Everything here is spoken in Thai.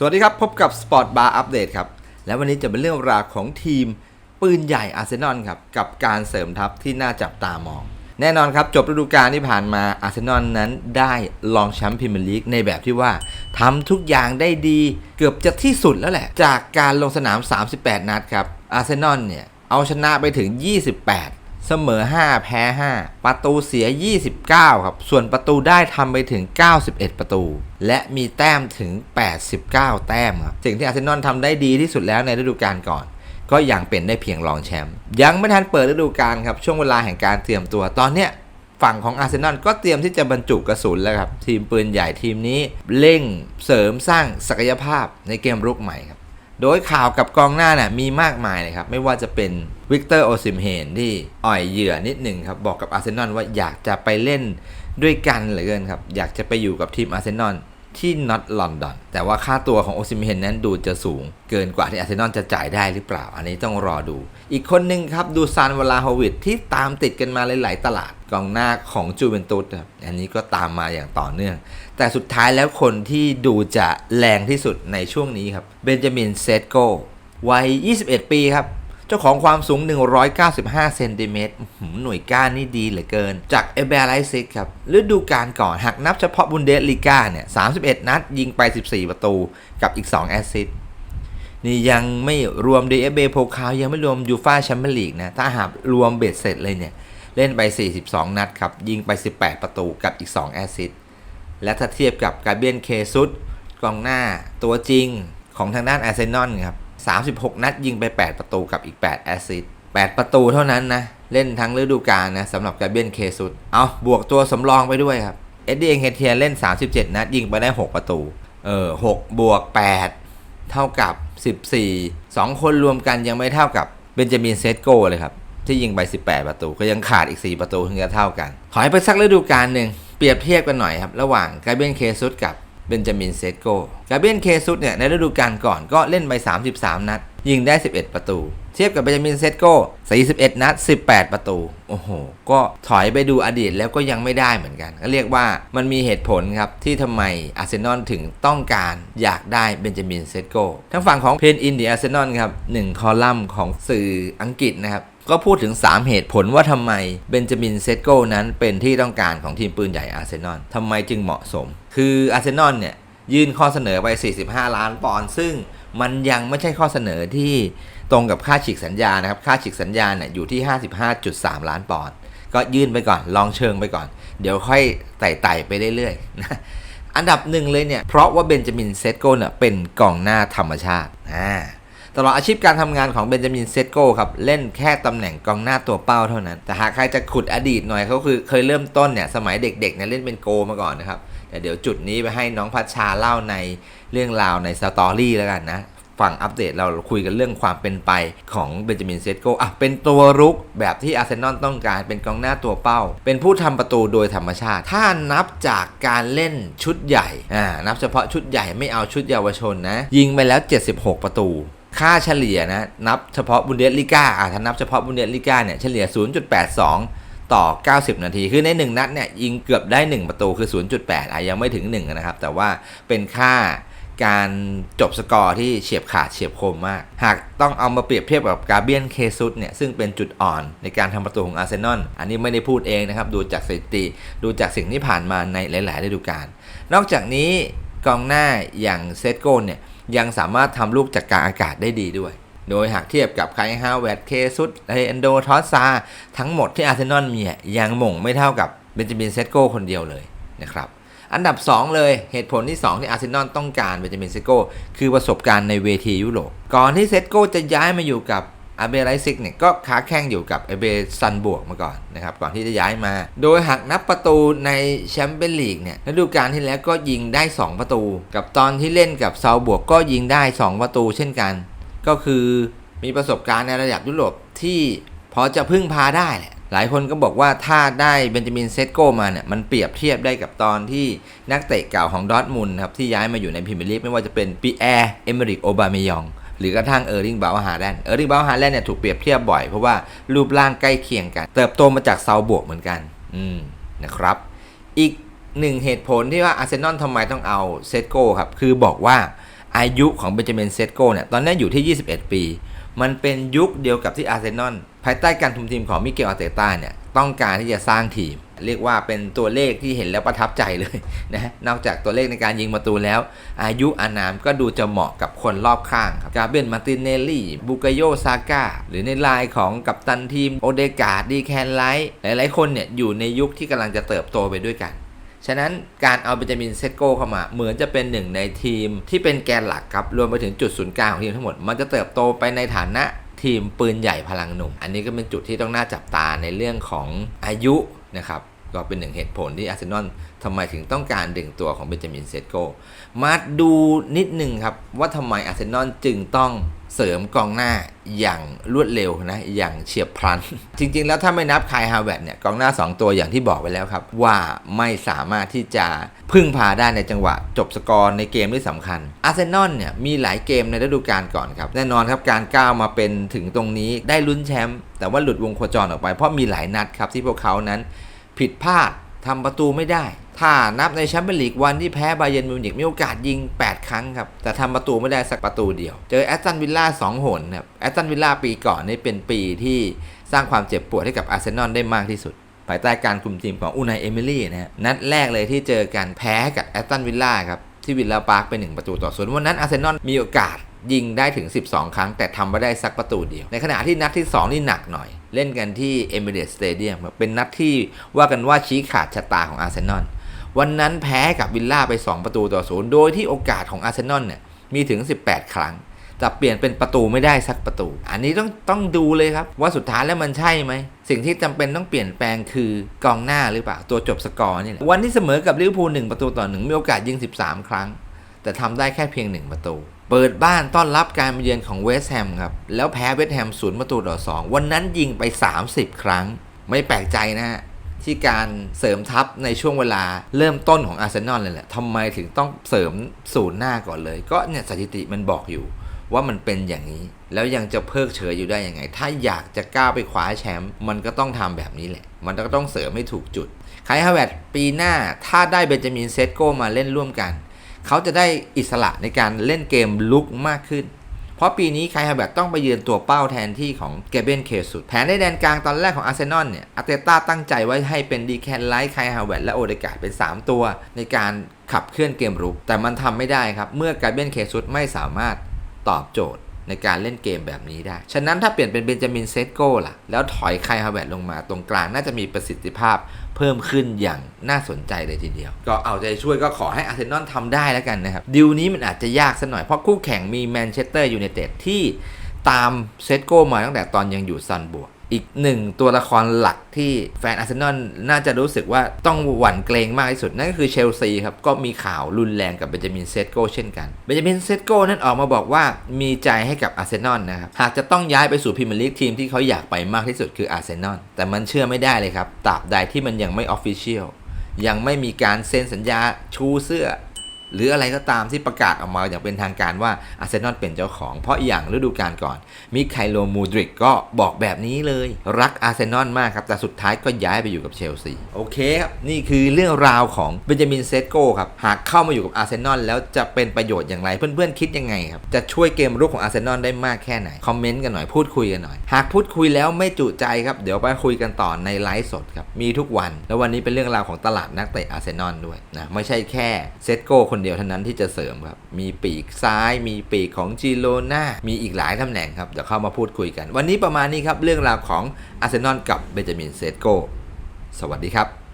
สวัสดีครับ พบกับ Sport Bar Update ครับ และวันนี้จะเป็นเรื่องราวของทีมปืนใหญ่อาร์เซนอลครับ กับการเสริมทัพที่น่าจับตามอง แน่นอนครับ จบฤดูกาลที่ผ่านมาอาร์เซนอลนั้นได้รองแชมป์พรีเมียร์ลีกในแบบที่ว่าทำทุกอย่างได้ดีเกือบจะที่สุดแล้วแหละ จากการลงสนาม 38 นัดครับอาร์เซนอลเนี่ยเอาชนะไปถึง 28 เสมอ 5 แพ้ 5 ประตูเสีย 29 ครับ ส่วนประตูได้ทำไปถึง 91 ประตู และมีแต้มถึง 89 แต้มครับ สิ่งที่อาร์เซนอลทำได้ดีที่สุดแล้วในฤดูกาลก่อน ก็ยังเป็นได้เพียงรองแชมป์ ยังไม่ทันเปิดฤดูกาลครับ ช่วงเวลาแห่งการเตรียมตัว ตอนเนี้ยฝั่งของอาร์เซนอลก็เตรียมที่จะบรรจุกระสุนแล้วครับ ทีมปืนใหญ่ทีมนี้เร่งเสริมสร้างศักยภาพในเกมรุกใหม่ครับ โดยข่าวกับกองหน้าน่ะมีมากมายเลยครับ ไม่ว่าจะเป็นวิกเตอร์โอซิมเฮนที่อ่อยเหยื่อนิดหนึ่งครับ บอกกับอาร์เซนอลว่าอยากจะไปเล่นด้วยกันเหลือเกินครับ อยากจะไปอยู่กับทีมอาร์เซนอล ที่นอตลอนดอน แต่ว่าค่าตัวของโอซิมเฮนนั้นดูจะสูง เกินกว่าที่อาร์เซนอลจะจ่ายได้หรือเปล่า อันนี้ต้องรอดู อีกคนหนึ่งครับดูซานวลาฮวิดที่ตามติดกันมาหลายๆตลาดกองหน้าของจูเวนตุสอันนี้ก็ตามมาอย่างต่อเนื่อง แต่สุดท้ายแล้วคนที่ดูจะแรงที่สุดในช่วงนี้ครับเบนจามินเซตโกวัย 21 ปีครับ เจ้าของความสูง 195 เซนติเมตรอื้อหือหน่วยก้านนี่ดีเหลือเกิน จากเอเบรไลซิกครับฤดูกาลก่อนหากนับเฉพาะบุนเดสลีกาเนี่ย 31 นัด ยิงไป 14 ประตูกับอีก 2 แอสซิสต์นี่ยังไม่รวม DFB โพคาวยังไม่รวมยูฟาแชมเปี้ยนลีกนะ ถ้าหากรวมเบ็ดเสร็จเลยเนี่ย เล่นไป 42 นัดครับ ยิงไป 18 ประตูกับอีก 2 แอสซิสต์และถ้าเทียบกับกาเบียนเคซุสกองหน้าตัวจริงของทางด้านอาร์เซนอลครับ 36 นัดยิงไป 8 ประตูกับอีก 8 แอสซิสต์8ประตูเท่านั้นนะ เล่นทั้งฤดูกาลนะสำหรับกาเบียนเคซุสเอาบวกตัวสำรองไปด้วยครับ เอ็ดดี้เองเฮเทียเล่น 37 นัดยิงไปได้ 6 ประตู เออ6บวก 8 เท่ากับ 14 2 คนรวมกันยังไม่เท่ากับเบนจามินเซตโกเลยครับ ที่ยิงไป 18 ประตู ก็ยังขาดอีก 4 ประตูถึงจะเท่ากัน ขอให้ไปสักฤดูกาลหนึ่งเปรียบเทียบกันหน่อยครับ ระหว่างกาเบียนเคซุสกับ เบนจามินเซตโกกาเบียนเคซุสเนี่ยในฤดูกาลก่อนก็เล่นไป 33 นัด ยิงได้ 11 ประตู เทียบกับเบนจามินเซตโก41 นัด 18 ประตู โอ้โห ก็ถอยไปดูอดีตแล้วก็ยังไม่ได้เหมือนกัน ก็เรียกว่ามันมีเหตุผลครับ ที่ทำไมอาร์เซนอลถึงต้องการอยากได้เบนจามินเซตโกทั้งฝั่งของเพนอินเดียอาร์เซนอลครับหนึ่งคอลัมน์ของสื่ออังกฤษนะครับ ก็พูดถึง 3 เหตุผลว่าทำไมเบนจามินเซตโกนั้นเป็นที่ต้องการของทีมปืนใหญ่อาร์เซนอลทำไมจึงเหมาะสม คืออาร์เซนอลเนี่ยยื่นข้อเสนอไป 45 ล้านปอนด์ซึ่งมันยังไม่ใช่ข้อเสนอที่ตรงกับค่าฉีกสัญญานะครับ ค่าฉีกสัญญาเนี่ยอยู่ที่ 55.3 ล้านปอนด์ก็ยื่นไปก่อนลองเชิงไปก่อน เดี๋ยวค่อยไต่ๆไปเรื่อยๆนะอันดับหนึ่งเลยเนี่ยเพราะว่าเบนจามินเซตโกเนี่ยเป็นกองหน้าธรรมชาติอ่า ตลอดอาชีพการทำงานของเบนจามินเซตโกครับเล่นแค่ตำแหน่งกองหน้าตัวเป้าเท่านั้น แต่หากใครจะขุดอดีตหน่อยเขาคือเคยเริ่มต้นเนี่ยสมัยเด็กๆเนี่ยเล่นเป็นโกมาก่อนนะครับแต่เดี๋ยวจุดนี้ไปให้น้องพัชชาเล่าในเรื่องราวในสตอรี่แล้วกันนะฝั่งอัปเดตเราคุยกันเรื่องความเป็นไปของเบนจามินเซตโกอะเป็นตัวรุกแบบที่อาร์เซนอลต้องการเป็นกองหน้าตัวเป้า เป็นผู้ทำประตูโดยธรรมชาติ ถ้านับจากการเล่นชุดใหญ่อ่านับเฉพาะชุดใหญ่ไม่เอาชุดเยาวชนนะ ยิงไปแล้ว 76 ประตู ค่าเฉลี่ยนะนับเฉพาะบุนเดสลิก้าอะถ้านับเฉพาะบุนเดสลิก้าเนี่ยเฉลี่ย 0.82 ต่อ 90 นาที คือใน 1 นัดเนี่ยยิงเกือบได้ 1 ประตูคือ 0.8อะยังไม่ถึง 1 นะครับ แต่ว่าเป็นค่าการจบสกอร์ที่เฉียบขาดเฉียบคมมาก หากต้องเอามาเปรียบเทียบกับกาเบียนเคซุสเนี่ย ซึ่งเป็นจุดอ่อนในการทำประตูของอาร์เซนอล อันนี้ไม่ได้พูดเองนะครับ ดูจากสถิติ ดูจากสิ่งที่ผ่านมาในหลาย ๆ ฤดูกาล นอกจากนี้กองหน้าอย่างเซตโกนเนี่ย ยังสามารถทำลูกจากกลางอากาศได้ดีด้วย โดยหากเทียบกับไคฮาวเวดเคซุสเอนโดทอสซาทั้งหมดที่อาร์เซนอลมียังหม่งไม่เท่ากับเบนจามินเซตโกคนเดียวเลยนะครับอันดับ 2 เลยเหตุผลที่ 2 ที่อาร์เซนอลต้องการเบนจามินเซโกคือประสบการณ์ในเวทียุโรปก่อนที่เซโกจะย้ายมาอยู่กับ อาเบไรซิกเนี่ยก็ค้าแข่งอยู่กับเอเบซันบวกมาก่อนนะครับก่อนที่จะย้ายมา โดยหากนับประตูในแชมเปี้ยนลีกเนี่ยฤดูกาลที่แล้วก็ยิงได้ 2 ประตู กับตอนที่เล่นกับซาบวกก็ยิงได้ 2 ประตูเช่นกัน ก็คือมีประสบการณ์ในระดับยุโรปที่พอจะพึ่งพาได้แหละหลายคนก็บอกว่าถ้าได้เบนจามินเซตโกมาเนี่ยมันเปรียบเทียบได้กับตอนที่นักเตะเก่าของดอทมุนครับที่ย้ายมาอยู่ในพรีเมียร์ลีกไม่ว่าจะเป็นปีแอร์เอเมริกโอบาเมยอง หรือกระทั่งเออร์ลิงบาวฮาแลนด์เออร์ลิงบาวฮาแลนด์เนี่ยถูกเปรียบเทียบบ่อย เพราะว่ารูปร่างใกล้เคียงกัน เติบโตมาจากเซาบวกเหมือนกัน อืมนะครับ อีกหนึ่งเหตุผลที่ว่าอาร์เซนอลทำไมต้องเอาเซตโก้ครับ คือบอกว่าอายุของเบนจามินเซตโก้เนี่ยตอนนี้อยู่ที่ 21 ปี มันเป็นยุคเดียวกับที่อาร์เซนอลภายใต้การคุมทีมของมิเกลอาร์เตต้าเนี่ยต้องการที่จะสร้างทีม เรียกว่าเป็นตัวเลขที่เห็นแล้วประทับใจเลยนะนอกจากตัวเลขในการยิงประตูแล้ว อายุอานามก็ดูจะเหมาะกับคนรอบข้างครับกาเบรียนมาร์ตินเนลลี่บูกโยซาก้าหรือในไลน์ของกัปตันทีมโอเดกาดีแคนไลท์หลายๆคนเนี่ยอยู่ในยุคที่กำลังจะเติบโตไปด้วยกันฉะนั้นการเอาเบนจามินเซโกเข้ามา เหมือนจะเป็นหนึ่งในทีมที่เป็นแกนหลักครับ รวมไปถึงจุดศูนย์กลางของทีมทั้งหมด มันจะเติบโตไปในฐานะทีมปืนใหญ่พลังหนุ่ม อันนี้ก็เป็นจุดที่ต้องน่าจับตาในเรื่องของอายุ นะครับก็เป็นหนึ่งเหตุผลที่อาร์เซนอลทำไมถึงต้องการดึงตัวของเบนจามินเซตโกมาดูนิดนึงครับว่าทำไมอาร์เซนอลจึงต้อง เสริมกองหน้าอย่างรวดเร็วนะอย่างเฉียบพลัน จริง ๆ แล้วถ้าไม่นับคายฮาวเวิร์ดเนี่ยกองหน้า 2 ตัวอย่างที่บอกไปแล้วครับ ว่าไม่สามารถที่จะพึ่งพาได้ในจังหวะ จบสกอร์ในเกมที่สำคัญอาร์เซนอลเนี่ยมีหลายเกมในฤดูกาลก่อนครับ แน่นอนครับการก้าวมาเป็นถึงตรงนี้ได้ลุ้นแชมป์แต่ว่าหลุดวงโคจรออกไปเพราะมีหลายนัดครับที่พวกเขานั้นผิดพลาดทำประตูไม่ได้ ถ้านับในแชมเปี้ยนลีกวันที่แพ้บาเยนมิวนิกมีโอกาสยิง 8 ครั้งครับ แต่ทำประตูไม่ได้สักประตูเดียว เจอแอสตันวิลล่า2หนครับแอสตันวิลล่าปีก่อนนี่เป็นปีที่สร้างความเจ็บปวดให้กับอาร์เซนอลได้มากที่สุด ภายใต้การคุมทีมของอูนายเอมิลี่นะฮะนัดแรกเลยที่เจอกันแพ้กับแอสตันวิลล่าครับที่วิลล่าพาร์คเป็นหนึ่งประตูต่อศูนย์วันนั้นอาร์เซนอลมีโอกาสยิงได้ถึง 12 ครั้ง แต่ทำไม่ได้สักประตูเดียว ในขณะที่นัดที่ 2 นี่หนักหน่อย เล่นกันที่เอมิเรตสเตเดียมเป็นนัดที่ว่ากันว่าชี้ขาดชะตาของอาร์เซนอล วันนั้นแพ้กับวิลล่าไป 2 ประตูต่อศูนย์โดยที่โอกาสของอาร์เซนอลเนี่ยมีถึง 18 ครั้งแต่เปลี่ยนเป็นประตูไม่ได้สักประตู อันนี้ต้องต้องดูเลยครับ ว่าสุดท้ายแล้วมันใช่ไหม สิ่งที่จำเป็นต้องเปลี่ยนแปลงคือกองหน้าหรือเปล่า ตัวจบสกอร์นี่แหละวันที่เสมอกับลิเวอร์พูลหนึ่งประตูต่อหนึ่งมีโอกาสยิง 13 ครั้ง แต่ทำได้แค่เพียง 1 ประตู เปิดบ้านต้อนรับการมาเยือนของเวสต์แฮมครับ แล้วแพ้เวสต์แฮมศูนย์ประตูต่อ2วันนั้นยิงไป 30 ครั้ง ไม่แปลกใจนะฮะ ที่การเสริมทัพในช่วงเวลาเริ่มต้นของอาร์เซนอลเลยแหละทำไมถึงต้องเสริมศูนย์หน้าก่อนเลย ก็เนี่ยสถิติมันบอกอยู่ว่ามันเป็นอย่างนี้ แล้วยังจะเพิกเฉยอยู่ได้ยังไง ถ้าอยากจะก้าวไปคว้าแชมป์มันก็ต้องทำแบบนี้แหละ มันก็ต้องเสริมให้ถูกจุดไคฮาวเวดปีหน้าถ้าได้เบนจามินเซตโกมาเล่นร่วมกัน เขาจะได้อิสระในการเล่นเกมลุกมากขึ้น เพราะปีนี้ไคฮาเวร์ดต้องไปยืนตัวเป้าแทนที่ของเกเบนเคสุด แผนในแดนกลางตอนแรกของอาร์เซนอลเนี่ยอาร์เตต้าตั้งใจไว้ให้เป็นดีแคนไลท์ไคฮาเวร์และโอเดกาดเป็น 3 ตัว ในการขับเคลื่อนเกมรุก แต่มันทำไม่ได้ครับ เมื่อเกเบนเคสุดไม่สามารถตอบโจทย์ ในการเล่นเกมแบบนี้ได้ ฉะนั้นถ้าเปลี่ยนเป็นเบนจามินเซตโก้ล่ะ แล้วถอยไคฮาเวร์ลงมาตรงกลางน่าจะมีประสิทธิภาพเพิ่มขึ้นอย่างน่าสนใจเลยทีเดียว ก็เอาใจช่วยก็ขอให้อาร์เซนอลทำได้แล้วกันนะครับ ดิวนี้มันอาจจะยากสักหน่อยเพราะคู่แข่งมีแมนเชสเตอร์ยูไนเต็ดที่ตามเซตโก้มาตั้งแต่ตอนยังอยู่ซันบวก อีกหนึ่งตัวละครหลักที่แฟนอาร์เซนอลน่าจะรู้สึกว่าต้องหวั่นเกรงมากที่สุด นั่นก็คือเชลซีครับ ก็มีข่าวรุนแรงกับเบนจามินเซตโกเช่นกันเบนจามินเซตโกนั้นออกมาบอกว่ามีใจให้กับอาร์เซนอลนะครับ หากจะต้องย้ายไปสู่พรีเมียร์ลีกทีมที่เขาอยากไปมากที่สุดคืออาร์เซนอลแต่มันเชื่อไม่ได้เลยครับตราบใดที่มันยังไม่ออฟฟิเชียลยังไม่มีการเซ็นสัญญาชูเสื้อ หรืออะไรก็ตามที่ประกาศออกมาอย่างเป็นทางการว่าอาร์เซนอลเป็นเจ้าของ เพราะอย่างฤดูกาลก่อน มิไคโลมูดริกก็บอกแบบนี้เลย รักอาร์เซนอลมากครับ แต่สุดท้ายก็ย้ายไปอยู่กับเชลซี โอเคครับ นี่คือเรื่องราวของเบนจามินเซตโกครับ หากเข้ามาอยู่กับอาร์เซนอลแล้วจะเป็นประโยชน์อย่างไร เพื่อนๆคิดยังไงครับ จะช่วยเกมรุกของอาร์เซนอลได้มากแค่ไหน คอมเมนต์กันหน่อย พูดคุยกันหน่อย หากพูดคุยแล้วไม่จุใจครับ เดี๋ยวไปคุยกันต่อในไลฟ์สดครับ มีทุกวัน แล้ววันนี้เป็นเรื่องราวของตลาดนักเตะอาร์เซนอลด้วยนะ ไม่ใช่แค่เซตโกคนเดียวเท่านั้นที่จะเสริมครับ มีปีกซ้าย มีปีกของจิโลนามีอีกหลายตำแหน่งครับ เดี๋ยวเข้ามาพูดคุยกัน วันนี้ประมาณนี้ครับ เรื่องราวของอาร์เซนอลกับเบนจามินเซตโกสวัสดีครับ